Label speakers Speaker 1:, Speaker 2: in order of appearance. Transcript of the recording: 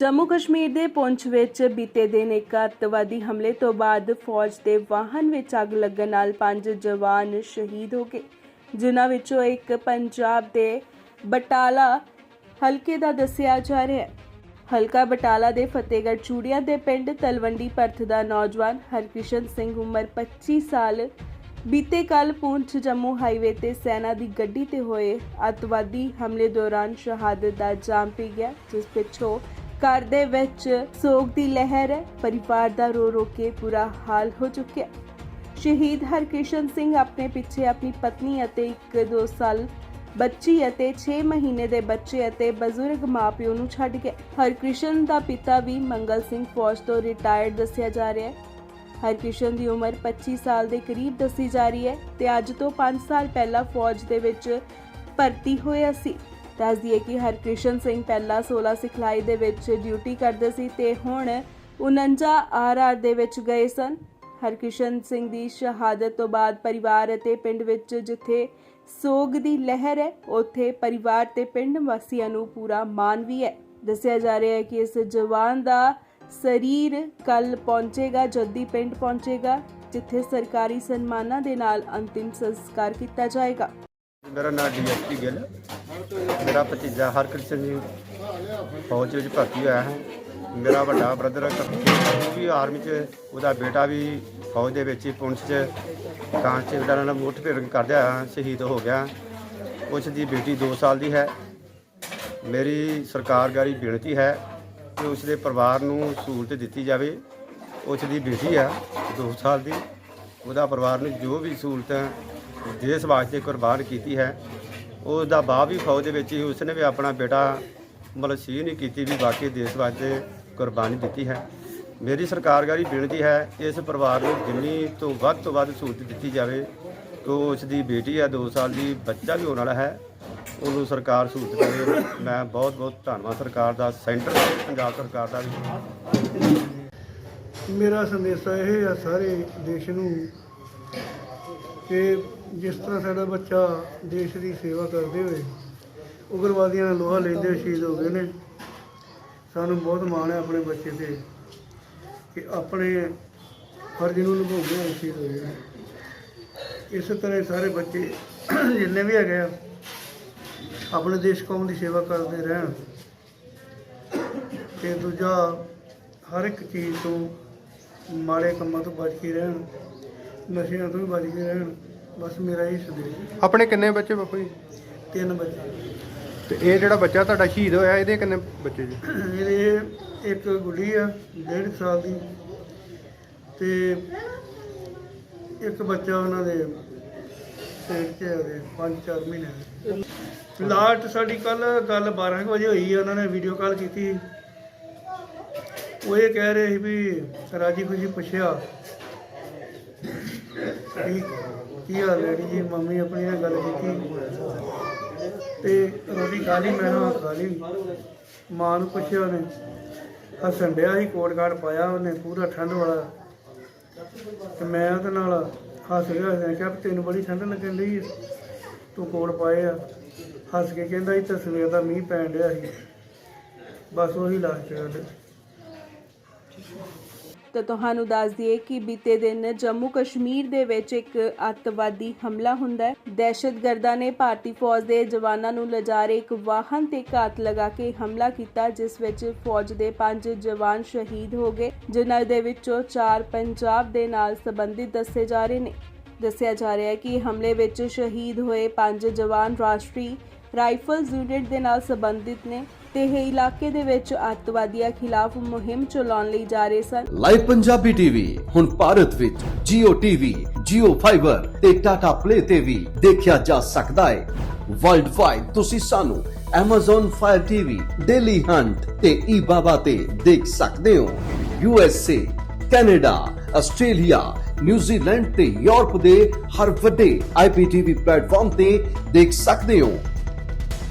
Speaker 1: ਜੰਮੂ ਕਸ਼ਮੀਰ ਦੇ ਪੁੰਛ ਵਿੱਚ ਬੀਤੇ ਦਿਨ ਇੱਕ ਅੱਤਵਾਦੀ ਹਮਲੇ ਤੋਂ ਬਾਅਦ ਫੌਜ ਦੇ ਵਾਹਨ ਵਿੱਚ ਅੱਗ ਲੱਗਣ ਨਾਲ ਪੰਜ ਜਵਾਨ ਸ਼ਹੀਦ ਹੋ ਗਏ, ਜਿਨ੍ਹਾਂ ਵਿੱਚੋਂ ਇੱਕ ਪੰਜਾਬ ਦੇ ਬਟਾਲਾ ਹਲਕੇ ਦਾ ਦੱਸਿਆ ਜਾ ਰਿਹਾ ਹੈ। ਹਲਕਾ ਬਟਾਲਾ ਦੇ ਫਤਿਹਗੜ੍ਹ ਚੂੜੀਆਂ ਦੇ ਪਿੰਡ ਤਲਵੰਡੀ ਪਰਥ ਦਾ ਨੌਜਵਾਨ ਹਰਕ੍ਰਿਸ਼ਨ ਸਿੰਘ ਉਮਰ 25 ਸਾਲ, ਬੀਤੇ ਕੱਲ ਪੁੰਛ ਜੰਮੂ ਹਾਈਵੇ ਤੇ ਸੈਨਾ ਦੀ ਗੱਡੀ ਤੇ ਹੋਏ ਅੱਤਵਾਦੀ ਹਮਲੇ ਦੌਰਾਨ ਸ਼ਹਾਦਤ ਦਾ ਜਾਮ ਪੀ ਗਿਆ, ਜਿਸ ਪਿੱਛੋਂ ਘਰ ਦੇ ਵਿੱਚ ਸੋਗ ਦੀ ਲਹਿਰ ਹੈ ਪਰਿਵਾਰ ਦਾ ਰੋ ਰੋ ਕੇ ਬੁਰਾ ਹਾਲ ਹੋ ਚੁੱਕਿਆ। ਸ਼ਹੀਦ ਹਰਕ੍ਰਿਸ਼ਨ ਸਿੰਘ ਆਪਣੇ ਪਿੱਛੇ ਆਪਣੀ ਪਤਨੀ ਅਤੇ ਇੱਕ 2 ਸਾਲ ਬੱਚੀ ਅਤੇ 6 ਮਹੀਨੇ ਦੇ ਬੱਚੇ ਅਤੇ ਬਜ਼ੁਰਗ ਮਾਪਿਓ ਨੂੰ ਛੱਡ ਗਏ ਹਰਕ੍ਰਿਸ਼ਨ ਦਾ ਪਿਤਾ ਵੀ ਮੰਗਲ ਸਿੰਘ ਫੌਜ ਤੋਂ ਰਿਟਾਇਰਡ ਦੱਸਿਆ ਜਾ ਰਿਹਾ ਹੈ। ਹਰਕ੍ਰਿਸ਼ਨ ਦੀ ਉਮਰ 25 ਸਾਲ ਦੇ ਕਰੀਬ ਦੱਸੀ ਜਾ ਰਹੀ ਹੈ ਤੇ ਅੱਜ ਤੋਂ 5 ਸਾਲ ਪਹਿਲਾਂ ਫੌਜ ਦੇ ਵਿੱਚ ਭਰਤੀ ਹੋਇਆ ਸੀ। ਦੱਸ ਦਈਏ ਕਿ ਹਰਕ੍ਰਿਸ਼ਨ ਸਿੰਘ ਪਹਿਲਾਂ 16 ਸਿਖਲਾਈ ਦੇ ਵਿੱਚ ਡਿਊਟੀ ਕਰਦੇ ਸੀ ਤੇ ਹੁਣ 49 ਆਰਆਰ ਦੇ ਵਿੱਚ ਗਏ ਸਨ। ਹਰਕ੍ਰਿਸ਼ਨ ਸਿੰਘ ਦੀ ਸ਼ਹਾਦਤ ਤੋਂ ਬਾਅਦ ਪਰਿਵਾਰ ਅਤੇ ਪਿੰਡ ਵਿੱਚ ਜਿੱਥੇ ਸੋਗ ਦੀ ਲਹਿਰ ਹੈ, ਉੱਥੇ ਪਰਿਵਾਰ ਤੇ ਪਿੰਡ ਵਾਸੀਆਂ ਨੂੰ ਪੂਰਾ ਮਾਣ ਵੀ ਹੈ। ਦੱਸਿਆ ਜਾ ਰਿਹਾ ਹੈ ਕਿ ਇਸ ਜਵਾਨ ਦਾ ਸਰੀਰ ਕੱਲ ਪਹੁੰਚੇਗਾ, ਜੱਦੀ ਪਿੰਡ ਪਹੁੰਚੇਗਾ, ਜਿੱਥੇ ਸਰਕਾਰੀ ਸਨਮਾਨਾਂ ਦੇ ਨਾਲ ਅੰਤਿਮ ਸੰਸਕਾਰ ਕੀਤਾ ਜਾਏਗਾ।
Speaker 2: ਮੇਰਾ ਨਾਮ ਡੀਐਸਪੀ ਗਿੱਲ ਮੇਰਾ ਭਤੀਜਾ ਹਰਕ੍ਰਿਸ਼ਨ ਜੀ ਫੌਜ ਵਿੱਚ ਭਰਤੀ ਹੋਇਆ ਹੈ। ਮੇਰਾ ਵੱਡਾ ਬ੍ਰਦਰ ਉਹ ਵੀ ਆਰਮੀ 'ਚ, ਉਹਦਾ ਬੇਟਾ ਵੀ ਫੌਜ ਦੇ ਵਿੱਚ ਹੀ ਪੁਲਿਸ 'ਚ ਕਾਂਸਟੇਬਲ ਨਾਲ ਮੁੱਠਭੇੜ ਕਰਦਿਆ ਸ਼ਹੀਦ ਹੋ ਗਿਆ। ਉਸ ਦੀ ਬੇਟੀ 2 ਸਾਲ ਦੀ ਹੈ। ਮੇਰੀ ਸਰਕਾਰਗਾਰੀ ਬੇਨਤੀ ਹੈ ਕਿ ਉਸ ਦੇ ਪਰਿਵਾਰ ਨੂੰ ਸਹੂਲਤ ਦਿੱਤੀ ਜਾਵੇ। ਉਸ ਦੀ ਬੇਟੀ ਆ 2 ਸਾਲ ਦੀ। ਉਹਦਾ ਪਰਿਵਾਰ ਨੂੰ ਜੋ ਵੀ ਸਹੂਲਤਾਂ ਦੇਸ਼ ਵਾਸਤੇ ਕੁਰਬਾਨ ਕੀਤੀ ਹੈ ਉਸ ਦਾ ਬਾਪ ਵੀ ਫੌਜ ਦੇ ਵਿੱਚ ਹੀ ਉਸਨੇ ਵੀ ਆਪਣਾ ਬੇਟਾ ਮਤਲਬ ਸੀ ਨਹੀਂ ਕੀਤੀ ਵੀ ਬਾਕੀ ਦੇਸ਼ ਵਾਸਤੇ ਕੁਰਬਾਨੀ ਦਿੱਤੀ ਹੈ। ਮੇਰੀ ਸਰਕਾਰ ਸਰਕਾਰਗਾਰੀ ਬੇਨਤੀ ਹੈ, ਇਸ ਪਰਿਵਾਰ ਨੂੰ ਜਿੰਨੀ ਤੋਂ ਵੱਧ ਤੋਂ ਵੱਧ ਸਹੂਲਤ ਦਿੱਤੀ ਜਾਵੇ ਕਿ ਉਸ ਦੀ ਬੇਟੀ ਹੈ 2 ਸਾਲ ਦੀ, ਬੱਚਾ ਵੀ ਹੋਣ ਵਾਲਾ ਹੈ, ਉਹਨੂੰ ਸਰਕਾਰ ਸਹੂਲਤ ਦੇਵੇ। ਮੈਂ ਬਹੁਤ ਬਹੁਤ ਧੰਨਵਾਦ ਸਰਕਾਰ ਦਾ, ਸੈਂਟਰ ਤੇ ਪੰਜਾਬ ਸਰਕਾਰ ਦਾ ਵੀ।
Speaker 3: ਮੇਰਾ ਸੰਦੇਸ਼ਾ ਇਹ ਆ ਸਾਰੇ ਦੇਸ਼ ਨੂੰ ਕਿ ਜਿਸ ਤਰ੍ਹਾਂ ਸਾਡਾ ਬੱਚਾ ਦੇਸ਼ ਦੀ ਸੇਵਾ ਕਰਦੇ ਹੋਏ ਉਗਰਵਾਦੀਆਂ ਦਾ ਲੋਹਾ ਲੈਂਦੇ ਹੋਏ ਸ਼ਹੀਦ ਹੋ ਗਏ ਨੇ, ਸਾਨੂੰ ਬਹੁਤ ਮਾਣ ਹੈ ਆਪਣੇ ਬੱਚੇ ਤੇ ਕਿ ਆਪਣੇ ਫਰਜ਼ ਨੂੰ ਨਿਭਾਉਂਦੇ ਹੋਏ ਸ਼ਹੀਦ ਹੋਏ ਨੇ ਇਸੇ ਤਰ੍ਹਾਂ ਸਾਰੇ ਬੱਚੇ ਜਿੰਨੇ ਵੀ ਹੈਗੇ ਆ, ਆਪਣੇ ਦੇਸ਼ ਕੌਮ ਦੀ ਸੇਵਾ ਕਰਦੇ ਰਹਿਣ ਤੇ ਦੂਜਾ ਹਰ ਇੱਕ ਚੀਜ਼ ਤੋਂ ਮਾੜੇ ਕੰਮਾਂ ਤੋਂ ਬਚ ਕੇ ਰਹਿਣ, ਨਸ਼ਿਆਂ ਤੋਂ ਵੀ ਬਚ ਕੇ ਰਹਿਣ ਬਸ ਮੇਰਾ ਹੈ।
Speaker 4: ਆਪਣੇ ਕਿੰਨੇ ਬੱਚੇ ਬਾਪੂ ਜੀ?
Speaker 3: ਤਿੰਨ ਬੱਚੇ।
Speaker 4: ਤੇ ਇਹ ਜਿਹੜਾ ਬੱਚਾ ਤੁਹਾਡਾ ਸ਼ਹੀਦ ਹੋਇਆ ਇਹਦੇ ਕਿੰਨੇ ਬੱਚੇ ਜੀ?
Speaker 3: ਇਹਦੇ ਇੱਕ ਗੁੱਡੀ ਆ ਡੇਢ ਸਾਲ ਦੀ। ਤੇ ਇੱਕ ਬੱਚਾ ਉਹਨਾਂ ਦੇ ਪੇਟ 'ਚ ਉਹਦੇ 5-4 ਮਹੀਨੇ ਲਾਸਟ ਸਾਡੀ ਕੱਲ ਗੱਲ 12 ਕੁ ਵਜੇ ਹੋਈ ਆ ਉਹਨਾਂ ਨੇ ਵੀਡੀਓ ਕਾਲ ਕੀਤੀ। ਉਹ ਇਹ ਕਹਿ ਰਹੇ ਸੀ ਵੀ ਰਾਜੀ ਖੁਸ਼ੀ ਪੁੱਛਿਆ। ਕੀ ਕੀ ਹਾਲ ਹੈ ਜੀ? ਮੰਮੀ ਆਪਣੀ ਨਾਲ ਗੱਲ ਕੀਤੀ। ਤੇ ਰੋਟੀ ਖਾ ਲਈ, ਮੈਂ ਹਾਂ ਖਾ ਲਈ। ਮਾਂ ਨੂੰ ਪੁੱਛਿਆ ਉਹਨੇ। ਹੱਸਣ ਡਿਆ ਸੀ, ਕੋਟ ਕਾਟ ਪਾਇਆ ਉਹਨੇ, ਪੂਰਾ ਠੰਡ ਵਾਲਾ। ਤੇ ਮੈਂ ਉਹਦੇ ਨਾਲ ਹੱਸ ਰਿਹਾ ਮੈਂ ਕਿਹਾ ਤੈਨੂੰ ਬੜੀ ਠੰਡ ਲੱਗਣ ਲਈ ਤੂੰ ਕੋਟ ਪਾਏ ਆ। ਹੱਸ ਕੇ ਕਹਿੰਦਾ ਇਹ ਤਾਂ ਸਵੇਰ ਦਾ ਮੀਂਹ ਪੈਣ ਡਿਆ ਸੀ। ਬਸ ਉਹੀ ਲਾਸਟ ਗੱਲ
Speaker 1: ਤਾਂ ਤੁਹਾਨੂੰ ਦੱਸ ਦਈਏ ਕਿ ਬੀਤੇ ਦਿਨ ਜੰਮੂ ਕਸ਼ਮੀਰ ਦੇ ਵਿੱਚ ਇੱਕ ਅੱਤਵਾਦੀ ਹਮਲਾ ਹੁੰਦਾ ਹੈ। ਦਹਿਸ਼ਤਗਰਦਾਂ ਨੇ ਭਾਰਤੀ ਫੌਜ ਦੇ ਜਵਾਨਾਂ ਨੂੰ ਲਿਜਾ ਰਹੇ ਇੱਕ ਵਾਹਨ ਤੇ ਘਾਤ ਲਗਾ ਕੇ ਹਮਲਾ ਕੀਤਾ, ਜਿਸ ਵਿੱਚ ਫੌਜ ਦੇ 5 ਜਵਾਨ ਸ਼ਹੀਦ ਹੋ ਗਏ, ਜਿਨ੍ਹਾਂ ਦੇ ਵਿੱਚੋਂ 4 ਪੰਜਾਬ ਦੇ ਨਾਲ ਸੰਬੰਧਿਤ ਦੱਸੇ ਜਾ ਰਹੇ ਨੇ। ਦੱਸਿਆ ਜਾ ਰਿਹਾ ਹੈ ਕਿ ਹਮਲੇ ਵਿੱਚ ਸ਼ਹੀਦ ਹੋਏ 5 ਜਵਾਨ ਰਾਸ਼ਟਰੀ ਰਾਈਫਲਸ ਯੂਨਿਟ ਦੇ ਨਾਲ ਸੰਬੰਧਿਤ ਨੇ ਤੇ ਇਹ ਇਲਾਕੇ ਦੇ ਵਿੱਚ ਅੱਤਵਾਦੀਆਂ ਖਿਲਾਫ ਮੁਹਿੰਮ ਚਲਾਉਣ ਲਈ ਜਾ ਰਹੇ ਸਨ।
Speaker 5: ਲਾਈਵ ਪੰਜਾਬੀ ਟੀਵੀ ਹੁਣ ਭਾਰਤ ਵਿੱਚ Jio TV, Jio Fiber ਤੇ Tata Play ਤੇ ਵੀ ਦੇਖਿਆ ਜਾ ਸਕਦਾ ਹੈ। ਵਰਲਡ ਵਾਈਡ ਤੁਸੀਂ ਸਾਨੂੰ Amazon Fire TV, Daily Hunt ਤੇ eBaba ਤੇ ਦੇਖ ਸਕਦੇ ਹੋ। USA, Canada, Australia, New Zealand ਤੇ ਯੂਰਪ ਦੇ ਹਰ ਵੱਡੇ IPTV ਪਲੇਟਫਾਰਮ ਤੇ ਦੇਖ ਸਕਦੇ ਹੋ।